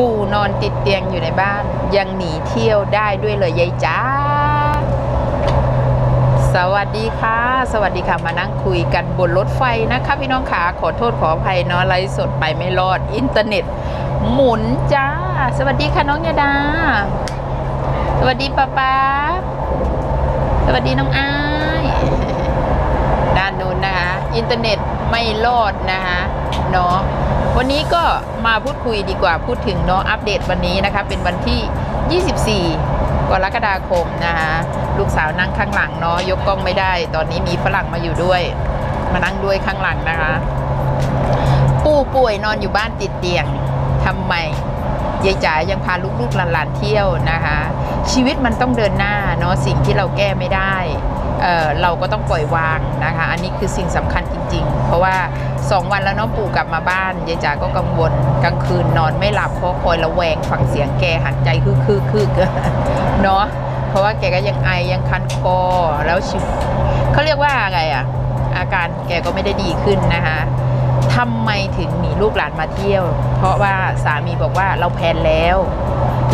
ปู่นอนติดเตียงอยู่ในบ้าน ยังหนีเที่ยวได้ด้วยเลยยายจ้า สวัสดีค่ะ สวัสดีค่ะมานั่งคุยกันบนรถไฟนะคะพี่น้องขาขอโทษขออภัยเนาะไลฟ์สดไปไม่รอดอินเทอร์เน็ต หมุนจ้า สวัสดีค่ะน้องยาดา สวัสดีป้าป๊าสวัสดีน้องอ้ายด้านนู้นนะคะ อินเทอร์เน็ตไม่รอดนะคะเนาะ วันนี้ก็มาพูดคุยดีกว่าพูดถึงเนาะอัปเดตวันนี้นะคะ เป็นวันที่ 24 กรกฎาคมนะคะลูกสาวนั่งข้างหลังเนาะยกกล้องไม่ได้ ตอนนี้มีฝรั่งมาอยู่ด้วย มานั่งด้วยข้างหลังนะคะ ปู่ป่วยนอนอยู่บ้านติดเตียงทำไมยายจ๋ายังพาลูกๆหลานๆเที่ยวนะคะ ชีวิตมันต้องเดินหน้าเนาะสิ่งที่เราแก้ไม่ได้ เเราก็ต้องปล่อยวางนะคะ อันนี้คือสิ่งสำคัญจริง ๆ เพราะว่า 2 วันแล้วน้องปู่กลับมาบ้านยายจ๋าก็กังวลกลางคืนนอนไม่หลับเพราะคอยระแวงฟังเสียงแกหันใจคือคือคือเนาะเพราะว่าแกก็ยังไอยังคันคอแล้วชิเขาเรียกว่าอะไรอะอาการแกก็ไม่ได้ดีขึ้นนะคะ ทำไมถึงมีลูกหลานมาเที่ยว เพราะว่าสามีบอกว่าเราแพลนแล้ว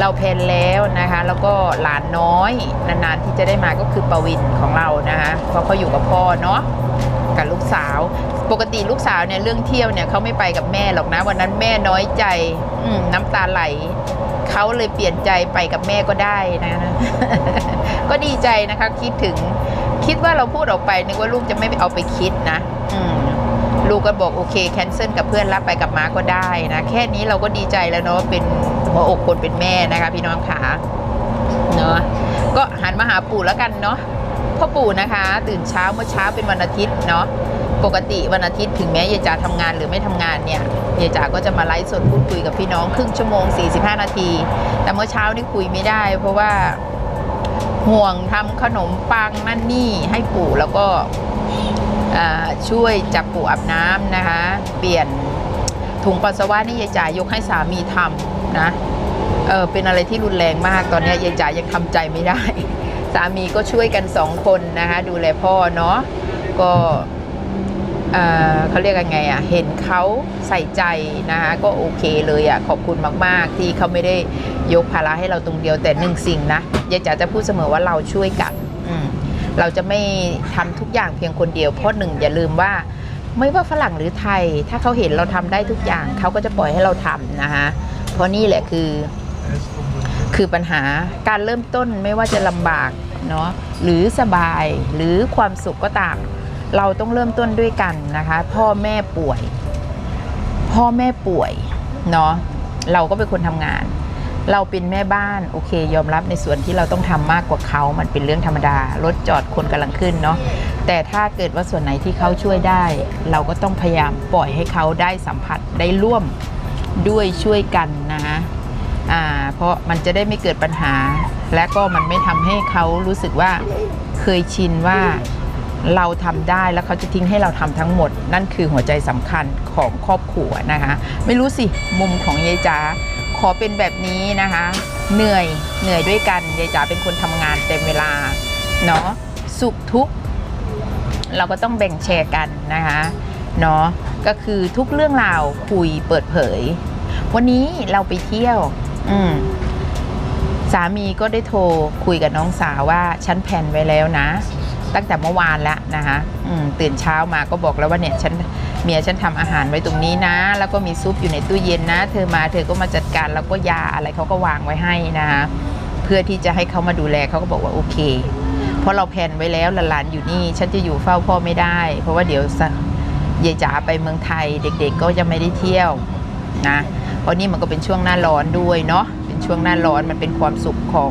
เราแพลนแล้วนะคะ แล้วก็หลานน้อยนานๆที่จะได้มาก็คือปวินของเรานะคะเพราะเขาอยู่กับพ่อเนาะกับลูกสาว ปกติลูกสาวเนี่ยเรื่องเที่ยวเนี่ยเขาไม่ไปกับแม่หรอกนะ วันนั้นแม่น้อยใจน้ำตาไหลเขาเลยเปลี่ยนใจไปกับแม่ก็ได้นะ ก็ดีใจนะคะ คิดถึงคิดว่าเราพูดออกไปนึกว่าลูกจะไม่เอาไปคิดนะ อืม ลูกก็บอกโอเคแคนเซิลกับเพื่อนรับไปกับม้าก็ได้นะ แค่นี้เราก็ดีใจแล้วเนาะเป็นหัวอกคนเป็นแม่นะคะ พี่น้องขาเนาะก็หันมาหาปู่แล้วกันเนาะพ่อปู่นะคะ ตื่นเช้าเมื่อเช้าเป็นวันอาทิตย์เนาะปกติวันอาทิตย์ถึงแม้ยายจ๋าทำงานหรือไม่ทำงานเนี่ยยายจ๋าก็จะมาไลฟ์สดพูดคุยกับพี่น้องครึ่งชั่วโมง 45 นาที แต่เมื่อเช้านี่คุยไม่ได้ เพราะว่าห่วงทำขนมปังนั่นนี่ให้ปู่แล้วก็ ช่วยจับปูอาบน้ำนะคะ เปลี่ยนถุงปัสสาวะนี่ยายจ๋ายกให้สามีทำนะเออเป็นอะไรที่รุนแรงมากตอนนี้ยายจ๋ายังทำใจไม่ได้ สามีก็ช่วยกันสองคนนะคะ ดูแลพ่อเนาะก็เออเขาเรียกยังไงอะ เห็นเขาใส่ใจนะคะก็โอเคเลยอะ ขอบคุณมาก ๆ ที่เขาไม่ได้ยกภาระให้เราตรงเดียวแต่หนึ่งสิ่งนะยายจ๋าจะพูดเสมอว่าเราช่วยกัน เราจะไม่ทำทุกอย่างเพียงคนเดียวเพราะหนึ่งอย่าลืมว่าไม่ว่าฝรั่งหรือไทย ถ้าเขาเห็นเราทำได้ทุกอย่างเขาก็จะปล่อยให้เราทำนะคะเพราะนี่แหละคือ คือปัญหาการเริ่มต้นไม่ว่าจะลำบากเนาะหรือสบายหรือความสุขก็ตาม เราต้องเริ่มต้นด้วยกันนะคะ พ่อแม่ป่วย พ่อแม่ป่วยเนาะเราก็เป็นคนทำงาน เราเป็นแม่บ้านโอเค ยอมรับในส่วนที่เราต้องทำมากกว่าเขา มันเป็นเรื่องธรรมดารถจอดคนกำลังขึ้นเนาะแต่ถ้าเกิดว่าส่วนไหนที่เขาช่วยได้ เราก็ต้องพยายามปล่อยให้เขาได้สัมผัสได้ร่วมด้วยช่วยกันนะคะอ่าเพราะมันจะได้ไม่เกิดปัญหา และก็มันไม่ทำให้เขารู้สึกว่าเคยชินว่าเราทำได้แล้วเขาจะทิ้งให้เราทำทั้งหมด นั่นคือหัวใจสำคัญของครอบครัวนะคะ ไม่รู้สิมุมของยายจ๋า อเป็นแบบนี้นะคะ เหนื่อยเหนื่อยด้วยกันยายจ๋าเป็นคนทำงานเต็มเวลาเนาะสุขทุกเราก็ต้องแบ่งแชร์กันนะคะเนาะก็คือทุกเรื่องราวคุยเปิดเผย วันนี้เราไปเที่ยว อืมสามีก็ได้โทรคุยกับน้องสาวว่าฉันแผนไว้แล้วนะ ตั้งแต่เมื่อวานแล้วนะคะอืมตื่นเช้ามาก็บอกแล้วว่าเนี่ยฉัน เมียฉันทำอาหารไว้ตรงนี้นะ แล้วก็มีซุปอยู่ในตู้เย็นนะ เธอมาเธอก็มาจัดการแล้วก็ยาอะไรเขาก็วางไว้ให้นะคะเพื่อที่จะให้เขามาดูแลเขาก็บอกว่าโอเค เพราะเราแพลนไว้แล้วหลานอยู่นี่ ฉันจะอยู่เฝ้าพ่อไม่ได้ เพราะว่าเดี๋ยวสะยายจ๋าไปเมืองไทยเด็กๆก็จะไม่ได้เที่ยวนะเพราะนี่มันก็เป็นช่วงหน้าร้อนด้วยเนาะเป็นช่วงหน้าร้อนมันเป็นความสุขของ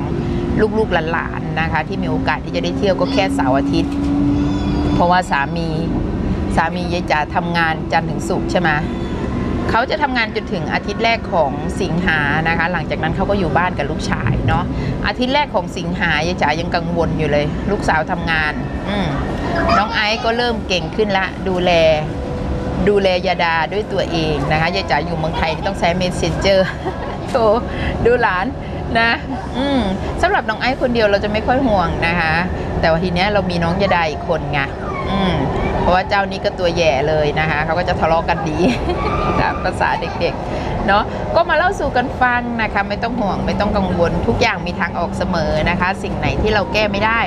ลูกๆหลานๆนะคะ ที่มีโอกาสที่จะได้เที่ยวก็แค่เสาร์อาทิตย์ เพราะว่าสามี สามียายจ๋าทำงานจันทร์ถึงศุกร์ใช่ไหมเขาจะทำงานจนถึงอาทิตย์แรกของสิงหานะคะ หลังจากนั้นเขาก็อยู่บ้านกับลูกชายเนาะอาทิตย์แรกของสิงหายายจ๋ายังกังวลอยู่เลย ลูกสาวทำงาน อืน้องไอซ์ก็เริ่มเก่งขึ้นละ ดูแล ดูแลยาดาด้วยตัวเองนะคะยายจ๋าอยู่เมืองไทยนี่ต้องใช้เมสเซนเจอร์โทรดูหลานนะอืมสำหรับน้องไอซ์คนเดียวเราจะไม่ค่อยห่วงนะคะ แต่ว่าทีเนี้ยเรามีน้องยาดาอีกคนไงอืม เพราะว่าเจ้านี้ก็ตัวแย่เลยนะคะเขาก็จะทะเลาะกันดีตามภาษาเด็กๆเนาะก็มาเล่าสู่กันฟังนะคะ ไม่ต้องห่วงไม่ต้องกังวล ทุกอย่างมีทางออกเสมอนะคะ สิ่งไหนที่เราแก้ไม่ได้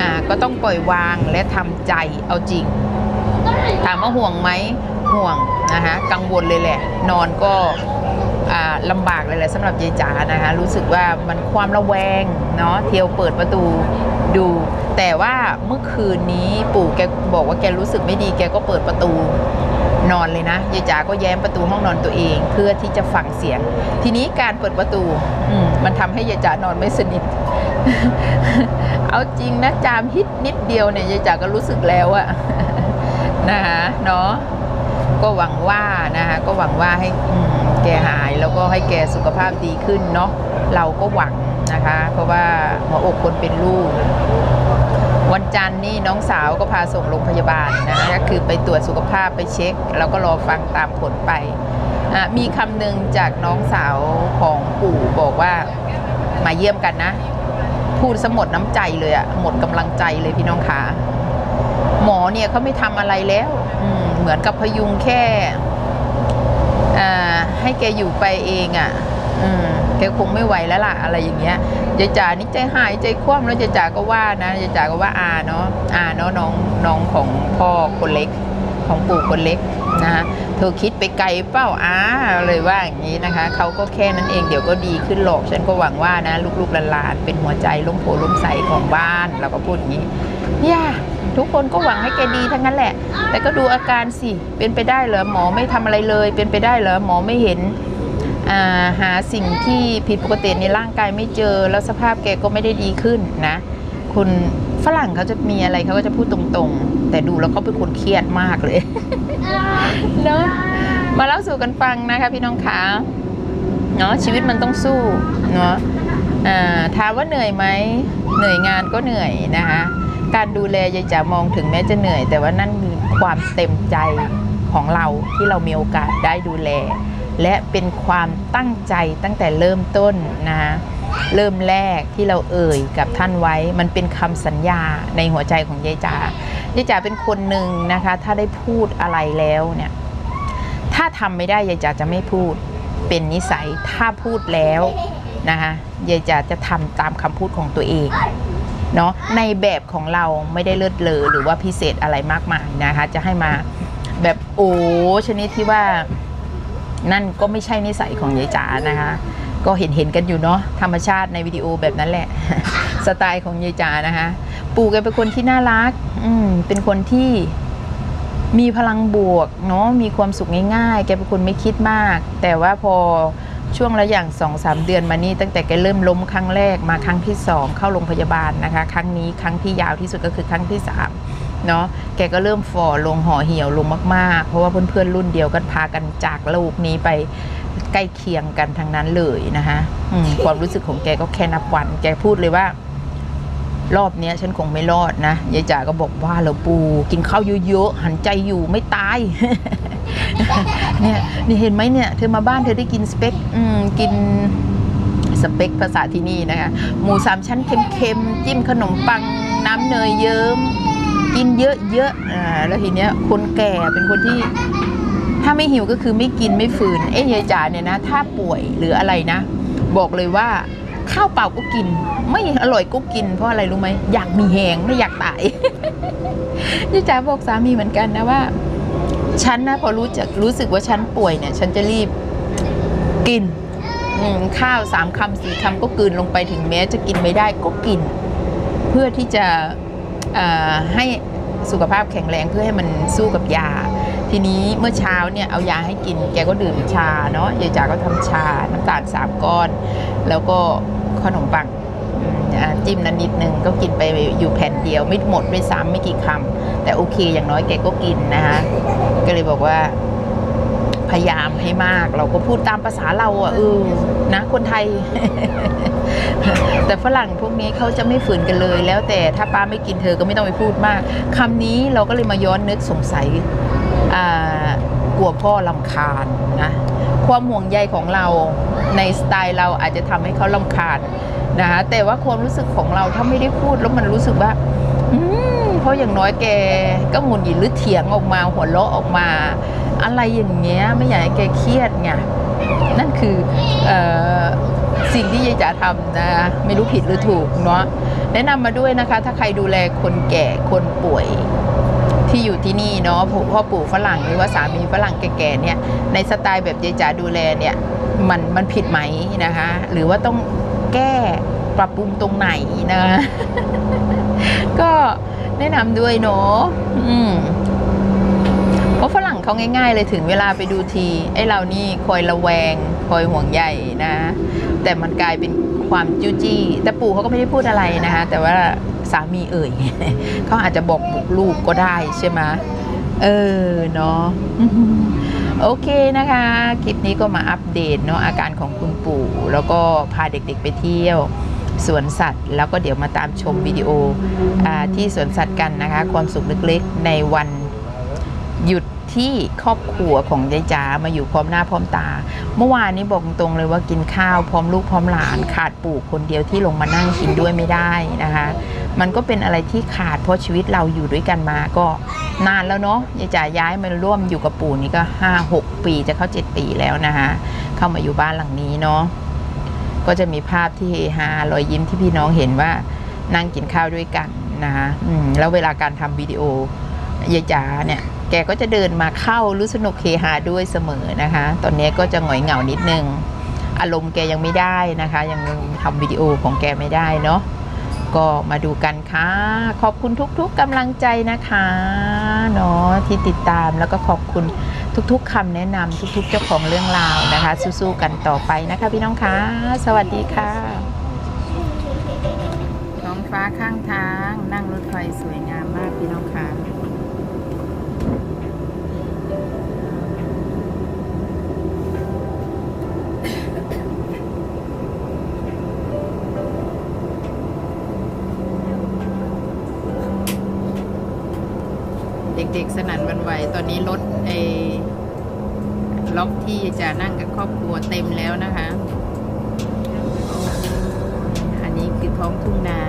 อ่าก็ต้องปล่อยวางและทำใจเอาจริง ถามว่าห่วงไหมห่วงนะคะกังวลเลยแหละ นอนก็อ่าลำบากเลยแหละสำหรับยายจ๋านะคะรู้สึกว่ามันความระแวงเนาะเที่ยวเปิดประตู ดู แต่ว่าเมื่อคืนนี้ปู่แกบอกว่าแกรู้สึกไม่ดี แกก็เปิดประตูนอนเลยนะยายจ๋าก็แย้มประตูห้องนอนตัวเอง เพื่อที่จะฟังเสียง ทีนี้การเปิดประตูมมันทำให้ยายจ๋านอนไม่สนิท เอาจริงนะจามฮิตนิดเดียวเนี่ยยายจ๋าก็รู้สึกแล้วอะนะคะเนาะก็หวังว่านะคะก็หวังว่าให้แกหายแล้วก็ให้แกสุขภาพดีขึ้นเนาะเราก็หวัง นะคะ เพราะว่าหัวอกคนเป็นลูก วันจันทร์นี่น้องสาวก็พาส่งโรงพยาบาลนะก็คือไปตรวจสุขภาพไปเช็ค แล้วก็รอฟังตามผลไปอะมีคำหนึ่งจากน้องสาวของปู่บอกว่ามาเยี่ยมกันนะ พูดสมดน้ำใจเลยอะหมดกำลังใจเลยพี่น้องขาหมอเนี่ยเขาไม่ทำอะไรแล้วเหมือนกับพยุงแค่ให้แกอยู่ไปเองอะอืม แกคงไม่ไหวแล้วล่ะอะไรอย่างเงี้ยยายจ๋านี่ใจหายใจคว่ำแล้วยายจ๋าก็ว่านะยายจ๋าก็ว่าอาเนาะอาเนาะน้องน้องของพ่อคนเล็กของปู่คนเล็กนะคะเธอคิดไปไกลเป้าอาเลยว่าอย่างนี้นะคะเขาก็แค่นั้นเองเดี๋ยวก็ดีขึ้นหรอก ฉันก็หวังว่านะลูกๆหลานๆเป็นหัวใจล้มโผล้มใสของบ้านเราก็พูดอย่างนี้ย่าทุกคนก็หวังให้แกดีทั้งนั้นแหละ แต่ก็ดูอาการสิ เป็นไปได้เหรอหมอไม่ทำอะไรเลย เป็นไปได้เหรอหมอไม่เห็น หาสิ่งที่ผิดปกติในร่างกายไม่เจอ แล้วสภาพแกก็ไม่ได้ดีขึ้นนะ คุณฝรั่งเขาจะมีอะไรเขาก็จะพูดตรงๆ แต่ดูแล้วเขาเป็นคนเครียดมากเลยเนาะมาเล่าสู่กันฟังนะคะพี่น้องคะเนาะชีวิตมันต้องสู้เนาะถามว่าเหนื่อยไหมเหนื่อยงานก็เหนื่อยนะคะการดูแลยายจ๋ามองถึงแม้จะเหนื่อย แต่ว่านั่นคือความเต็มใจของเราที่เรามีโอกาสได้ดูแล และเป็นความตั้งใจตั้งแต่เริ่มต้นนะเริ่มแรกที่เราเอ่ยกับท่านไว้ มันเป็นคำสัญญาในหัวใจของยายจ๋ายายจ๋าเป็นคนหนึ่งนะคะ ถ้าได้พูดอะไรแล้วเนี่ยถ้าทำไม่ได้ยายจ๋าจะไม่พูดเป็นนิสัยถ้าพูดแล้วนะคะยายจ๋าจะทำตามคำพูดของตัวเองเนาะในแบบของเราไม่ได้เลิศเลอหรือว่าพิเศษอะไรมากมายนะคะ จะให้มาแบบโอ้ชนิดที่ว่า นั่นก็ไม่ใช่นิสัยของยายจ๋านะคะ ก็เห็นเห็นกันอยู่เนาะธรรมชาติในวิดีโอแบบนั้นแหละ สไตล์ของยายจ๋านะคะ ปู่แกเป็นคนที่น่ารัก อืมเป็นคนที่มีพลังบวกเนาะมีความสุขง่ายๆ แกเป็นคนไม่คิดมาก แต่ว่าพอช่วงระอย่างสองสามเดือนมานี้ตั้งแต่แกเริ่มล้มครั้งแรกมาครั้งที่สองเข้าโรงพยาบาลนะคะ ครั้งนี้ครั้งที่ยาวที่สุดก็คือครั้งที่สาม เนาะแกก็เริ่มฝ่อลงห่อเหี่ยวลงมากๆ เพราะว่าเพื่อนๆรุ่นเดียวกันพากันจากโลกนี้ไปใกล้เคียงกันทั้งนั้นเลยนะคะความรู้สึกของแกก็แค่นับวัน แกพูดเลยว่า รอบนี้ฉันคงไม่รอดนะยายจ๋าก็บอกว่าเราปู กินข้าวเยอะๆหันใจอยู่ไม่ตายเนี่ยนี่เห็นไหมเนี่ย เธอมาบ้านเธอได้กินสเปกอืมกินสเปกภาษาที่นี่นะคะ หมูสามชั้นเค็มๆ จิ้มขนมปังน้ำเนยเยิ้ม กินเยอะๆอ่าแล้วทีเนี้ยคนแก่เป็นคนที่ ถ้าไม่หิวก็คือไม่กินไม่ฝืน เอ้ยยายจ๋าเนี่ยนะ ถ้าป่วยหรืออะไรนะ บอกเลยว่าข้าวเปล่าก็กิน ไม่อร่อยก็กิน เพราะอะไรรู้ไหมอยากมีแหงไม่อยากตายยายจ๋าบอกสามีเหมือนกันนะว่าฉันนะพอรู้จักรู้สึกว่าฉันป่วยเนี่ย ฉันจะรีบกินข้าวสามคำสี่คำก็กลืนลงไปถึงแม้จะกินไม่ได้ก็กิน เพื่อที่จะ ให้สุขภาพแข็งแรงเพื่อให้มันสู้กับยา ทีนี้เมื่อเช้าเนี่ยเอายาให้กิน แกก็ดื่มชาเนาะยายจ๋าก็ทำชา น้ำตาลสามก้อน แล้วก็ขนมปังจิ้มนั้นนิดนึงก็กินไปอยู่แผ่นเดียว ไม่หมดไม่ซ้ำไม่กี่คำแต่โอเคอย่างน้อยแกก็กินนะคะก็เลยบอกว่า พยายามให้มาก เราก็พูดตามภาษาเราอะเออนะ คนไทย แต่ฝรั่งพวกนี้เขาจะไม่ฝืนกันเลย แล้วแต่ถ้าป้าไม่กินเธอก็ไม่ต้องไปพูดมากคำนี้เราก็เลยมาย้อนนึกสงสัยอ่ากลัวพ่อลำคาญนะความห่วงใยของเราในสไตล์เราอาจจะทำให้เขาลำคาญนะคะแต่ว่าความรู้สึกของเราถ้าไม่ได้พูดแล้วมันรู้สึกว่าอืมเพราะอย่างน้อยแกก็หงุนหงิดหรือเถียงออกมาหัวเราะออกมา อะไรอย่างเงี้ยไม่อยากให้แกเครียดไงนั่นคือออสิ่งที่ยายจ๋าทำนะไม่รู้ผิดหรือถูกเนาะแนะนำมาด้วยนะคะ ถ้าใครดูแลคนแก่คนป่วยที่อยู่ที่นี่เนาะพ่อปู่ฝรั่งหรือว่าสามีฝรั่งแก่ๆเนี่ยในสไตล์แบบยายจ๋าดูแลเนี่ยมันมันผิดไหมนะคะ หรือว่าต้องแก้ปรับปรุงตรงไหนนะ ก็แนะนำด้วยเนาะอืม เขาง่าย ๆ เลยถึงเวลาไปดูที ไอ้เรานี่คอยระแวง คอยห่วงใยนะ แต่มันกลายเป็นความจู้จี้ แต่ปู่เขาก็ไม่ได้พูดอะไรนะคะ แต่ว่าสามีเอ่ยเขาอาจจะบอกบุกลูกก็ได้ใช่ไหมเออเนาะโอเคนะคะ คลิปนี้ก็มาอัปเดตเนาะอาการของคุณปู่ แล้วก็พาเด็กๆไปเที่ยวสวนสัตว์ แล้วก็เดี๋ยวมาตามชมวิดีโออาที่สวนสัตว์กันนะคะ ความสุขเล็กๆในวันหยุด ที่ครอบครัวของยายจ๋ามาอยู่พร้อมหน้าพร้อมตา เมื่อวานนี้บอกตรงๆเลยว่ากินข้าวพร้อมลูกพร้อมหลานขาดปู่คนเดียวที่ลงมานั่งกินด้วยไม่ได้นะคะ มันก็เป็นอะไรที่ขาดเพราะชีวิตเราอยู่ด้วยกันมาก็นานแล้วเนาะยายจ๋าย้ายมาร่วมอยู่กับปู่นี่ก็ห้าหกปีจะเข้าเจ็ดปีแล้วนะคะเข้ามาอยู่บ้านหลังนี้เนาะก็จะมีภาพที่เฮฮารอยยิ้มที่พี่น้องเห็นว่านั่งกินข้าวด้วยกันนะคะอืมแล้วเวลาการทำวิดีโอยายจ๋าเนี่ย แกก็จะเดินมาเข้ารู้สนุกเฮฮาด้วยเสมอนะคะ ตอนนี้ก็จะหงอยเหงานิดนึง อารมณ์แกยังไม่ได้นะคะ ยังทำวิดีโอของแกไม่ได้เนาะก็มาดูกันค่ะ ขอบคุณทุกๆกำลังใจนะคะเนาะที่ติดตามแล้วก็ขอบคุณทุกๆคำแนะนำทุกๆ เจ้าของเรื่องราวนะคะ สู้ๆกันต่อไปนะคะพี่น้องคะสวัสดีค่ะท้องฟ้าข้างทาง นั่งรถไฟสวยงามมากพี่น้องคะ ด็กๆสนั่นวันไหวตอนนี้รถไอ้ล็อกที่จะนั่งกับครอบครัวเต็มแล้วนะคะ อันนี้คือท้องทุ่งนา